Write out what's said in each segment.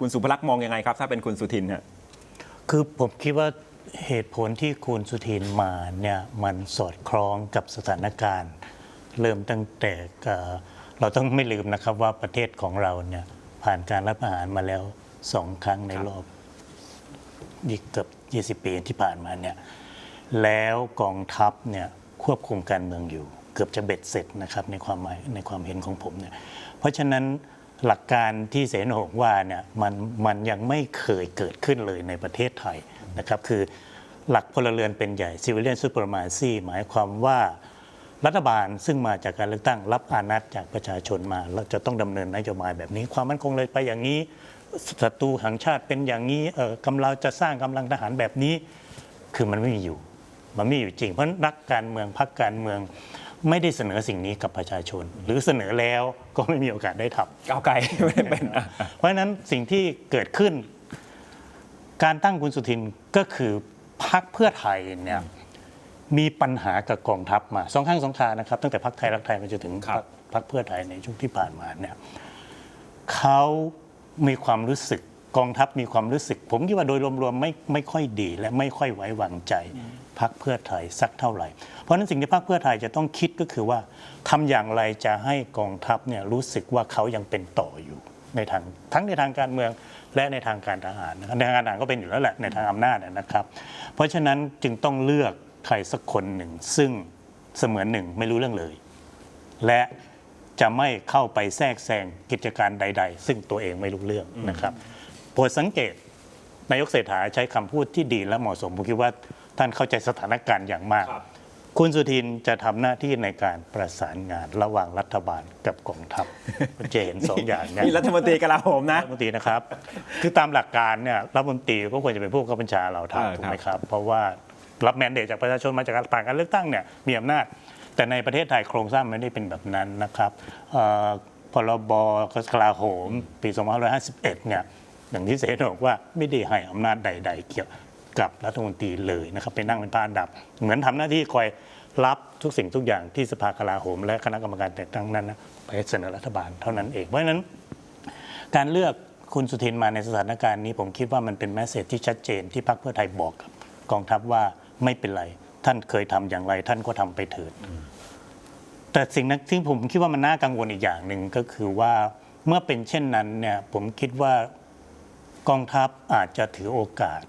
คุณสุภลักษณ์มองยังไงครับถ้าเป็นคุณสุทินฮะคือผมคิดว่าเหตุผลที่คุณสุทินมาเนี่ยมันสอดคล้องกับสถานการณ์ เริ่มตั้งแต่เอ่อเราต้องไม่ลืมนะครับว่าประเทศของเราเนี่ยผ่านการรับประหารมาแล้วสองครั้งในรอบยี่เกือบ20 ปีที่ผ่านมาเนี่ยแล้วกองทัพเนี่ยควบคุมการเมืองอยู่ เกือบจะเบ็ดเสร็จนะครับในความหมายในความเห็นของผมเนี่ยเพราะฉะนั้น หลักการที่เสนหกว่าเนี่ยมันมันยังไม่เคยเกิดขึ้นเลยในประเทศไทยนะครับคือหลักพลเรือนเป็นใหญ่ civilian supremacy หมายความว่ารัฐบาลซึ่งมาจากการเลือกตั้งรับอานัตจากประชาชนมา แล้วจะต้องดำเนินนโยบายแบบนี้ ความมั่นคงเลยไปอย่างนี้ศัตรูห่งชาติเป็นอย่างนี้เออกำลังจะสร้างกำลังทหารแบบนี้ คือมันไม่มีอยู่ มันไม่อยู่จริง เพราะนักการเมืองพรรคการเมือง ไม่ได้เสนอสิ่งนี้กับประชาชน หรือเสนอแล้วก็ไม่มีโอกาสได้ทำก้าวไกลไม่ได้เป็นอะเพราะฉะนั้นสิ่งที่เกิดขึ้น การตั้งคุณสุทินก็คือพรรคเพื่อไทยเนี่ยมีปัญหากับกองทัพมาสองครั้งสองครานะครับ ตั้งแต่พรรคไทยรักไทยมาจนถึงครับพรรคเพื่อไทยในช่วงที่ผ่านมาเนี่ยเขามีความรู้สึก กองทัพมีความรู้สึก ผมคิดว่าโดยรวมๆไม่ไม่ค่อยดีและไม่ค่อยไว้วางใจพรรคเพื่อไทยสักเท่าไหร่ เพราะฉะนั้นสิ่งที่พรรคเพื่อไทยจะต้องคิดก็คือว่าทำอย่างไรจะให้กองทัพเนี่ยรู้สึกว่าเขายังเป็นต่ออยู่ในทางทั้งในทางการเมืองและในทางการทหารนะครับในทางการทหารก็เป็นอยู่แล้วแหละในทางอำนาจนะครับ เพราะฉะนั้นจึงต้องเลือกใครสักคนหนึ่ง ซึ่งเสมือนหนึ่งไม่รู้เรื่องเลย และจะไม่เข้าไปแทรกแซงกิจการใด ๆ ซึ่งตัวเองไม่รู้เรื่องนะครับ โปรดสังเกตนายกเศรษฐาใช้คำพูดที่ดีและเหมาะสมผมคิดว่าท่านเข้าใจสถานการณ์อย่างมากครับคุณสุทินจะทำหน้าที่ในการประสานงานระหว่างรัฐบาลกับกองทัพจะเห็นสองอย่างเนยนี่รัฐมนตรีกลาโหมนะรัฐมนตรีนะครับ คือตามหลักการเนี่ยรัฐมนตรีก็ควรจะเป็นผู้บังคับบัญชาเราเออทำถูกไหมครับ เพราะว่ารับแมนเดตจากประชาชนมาจากการผ่านการเลือกตั้งเนี่ยมีอำนาจ แต่ในประเทศไทยโครงสร้างไม่ได้เป็นแบบนั้นนะครับเอ่อพรบกลาโหมปี 2551 เนี่ย อย่างที่เสนบอกว่าไม่ได้ให้อำนาจใด ๆ เกี่ยวกับรัฐมนตรีเลยนะครับไปนั่งเป็นผ้านดับ เหมือนทำหน้าที่คอยรับทุกสิ่งทุกอย่างที่สภากลาโหม และคณะกรรมการแต่งตั้งนั้นนะไปเสนอรัฐบาลเท่านั้นเอง เพราะฉะนั้น การเลือกคุณสุทินมาในสถานการณ์นี้ ผมคิดว่ามันเป็นแมสเซจที่ชัดเจนที่พรรคเพื่อไทยบอกกับกองทัพว่าไม่เป็นไร ท่านเคยทำอย่างไร ท่านก็ทำไปเถิดแต่สิ่งนั้นที่ผมคิดว่ามันน่ากังวลอีกอย่างหนึ่งก็คือว่าเมื่อเป็นเช่นนั้นเนี่ยผมคิดว่า กองทัพอาจจะถือโอกาส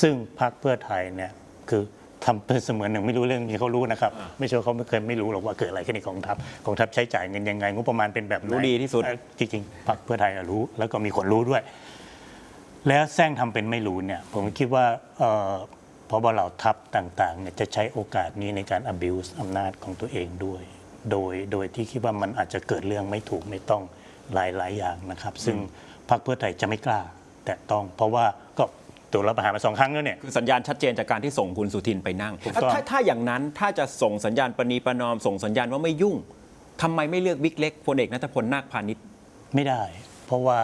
ซึ่งพรรคเพื่อไทยเนี่ยคือทำเป็นเสมือนหนึ่งไม่รู้เรื่องนี้เขารู้นะครับ ไม่ใช่ว่าเขาไม่เคยไม่รู้หรอกว่าเกิดอะไรขึ้นในกองทัพกองทัพใช้จ่ายเงินยังไงงบประมาณเป็นแบบไหนรู้ดีที่สุดเอ่อจริงๆพรรคเพื่อไทยอะรู้ แล้วก็มีคนรู้ด้วย แล้วแซงทำเป็นไม่รู้เนี่ย ผมคิดว่าเอ่อพบเหล่าทัพต่างๆเนี่ยจะใช้โอกาสนี้ในการ abuse อำนาจของตัวเองด้วย โดยโดยที่คิดว่ามันอาจจะเกิดเรื่องไม่ถูกไม่ต้องหลายๆอย่างนะครับ ซึ่งพรรคเพื่อไทยจะไม่กล้า แต่ต้อง เพราะว่าก็ตัวรับประหารมาสองครั้งแล้วเนี่ย คือสัญญาณชัดเจนจากการที่ส่งคุณสุทินไปนั่งถูกต้อง ถ้าถ้าอย่างนั้นถ้าจะส่งสัญญาณประนีประนอม ส่งสัญญาณว่าไม่ยุ่งทำไมไม่เลือกบิ๊กเล็กพลเอกนัทพลนาคพาณิชย์ไม่ได้ เพราะว่า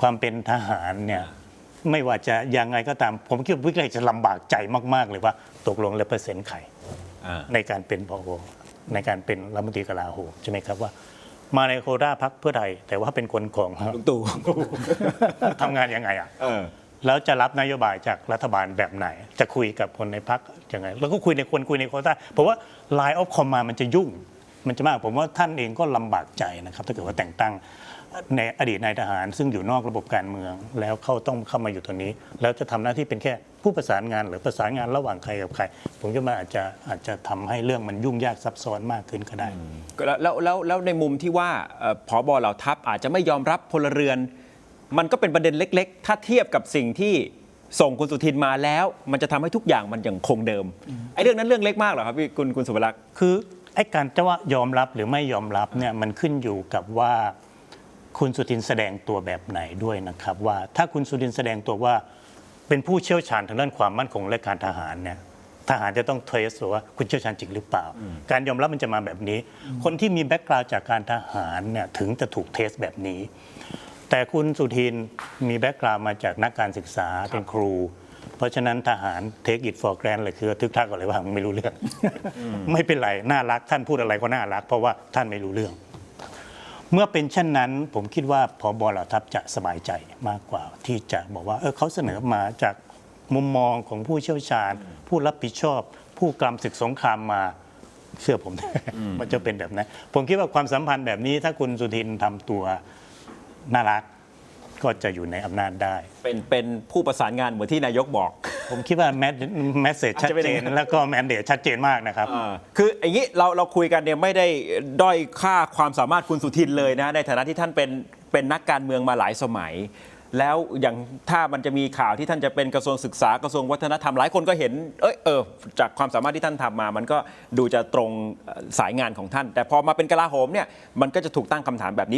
ความเป็นทหารเนี่ยไม่ว่าจะยังไงก็ตาม ผมคิดว่าวิกฤตจะลำบากใจมากๆเลยว่าตกลงแล้วเปอร์เซ็นต์ใคร อ่า ในการเป็นพอในการเป็นรัฐมนตรีกลาโหมใช่ไหมครับว่า มาในโควต้าพักเพื่อไทย แต่ว่าเป็นคนของลุงตู่ทำงานยังไงอะเออแล้วจะรับนโยบายจากรัฐบาลแบบไหน จะคุยกับคนในพักยังไง แล้วก็คุยในคนคุยในโควต้าเพราะว่า Line of Command มันจะยุ่ง มันจะมากผมว่าท่านเองก็ลำบากใจนะครับถ้าเกิดว่าแต่งตั้งในอดีตนายทหาร ซึ่งอยู่นอกระบบการเมือง แล้วเขาต้องเข้ามาอยู่ตรงนี้ แล้วจะทำหน้าที่เป็นแค่ผู้ประสานงานหรือประสานงานระหว่างใครกับใคร ผมคิดว่าอาจจะอาจจะทำให้เรื่องมันยุ่งยากซับซ้อนมากขึ้นก็ได้แล้วแล้วแล้วแล้วในมุมที่ว่าเอ่อผอบอเหล่าทัพอาจจะไม่ยอมรับพลเรือน มันก็เป็นประเด็นเล็ก ๆ ถ้าเทียบกับสิ่งที่ส่งคุณสุทินมาแล้ว มันจะทำให้ทุกอย่างมันยังคงเดิมไอ้เรื่องนั้นเรื่องเล็กมากเหรอครับพี่คุณคุณสุภลักษณ์คือ ไอ้การจะว่ายอมรับหรือไม่ยอมรับเนี่ยมันขึ้นอยู่กับว่าคุณสุทินแสดงตัวแบบไหนด้วยนะครับว่าถ้าคุณสุทินแสดงตัวว่าเป็นผู้เชี่ยวชาญทางด้านความมั่นคงและการทหารเนี่ยทหารจะต้องเทสว่าคุณเชี่ยวชาญจริงหรือเปล่า การยอมรับมันจะมาแบบนี้ คนที่มีแบ็กกราวด์จากการทหารเนี่ยถึงจะถูกเทสแบบนี้ แต่คุณสุทินมีแบ็กกราวด์มาจากนักการศึกษาเป็นครู เพราะฉะนั้นทหาร take it for granted เลยคือทึกทักก่อนเลยว่าไม่รู้เรื่อง ไม่เป็นไร น่ารักท่านพูดอะไรก็น่ารัก เพราะว่าท่านไม่รู้เรื่อง เมื่อเป็นเช่นนั้น ผมคิดว่าพอบอเหล่าทัพจะสบายใจมากกว่า ที่จะบอกว่าเออเขาเสนอมาจากมุมมองของผู้เชี่ยวชาญ ผู้รับผิดชอบ ผู้กำศึกสงครามมาเชื่อผมมันจะเป็นแบบนั้น ผมคิดว่าความสัมพันธ์แบบนี้ถ้าคุณสุทินทำตัวน่ารัก ก็จะอยู่ในอำนาจได้ เป็นเป็นผู้ประสานงานเหมือนที่นายกบอก ผมคิดว่าแมสแมสเซจชัดอาจจะเป็นเจอย่างนนั้นแล้วก็แมนเดตชัดเจนมากนะครับอ่าคืออย่างนี้เราเราคุยกันเนี่ยไม่ได้ด้อยค่าความสามารถคุณสุทินเลยนะ ในฐานะที่ท่านเป็นเป็นนักการเมืองมาหลายสมัย แล้วอย่างถ้ามันจะมีข่าวที่ท่านจะเป็นกระทรวงศึกษากระทรวงวัฒนธรรมหลายคนก็เห็นเอยเออจากความสามารถที่ท่านทำมา มันก็ดูจะตรงเอ่อสายงานของท่าน แต่พอมาเป็นกลาโหมเนี่ยมันก็จะถูกตั้งคำถามแบบนี้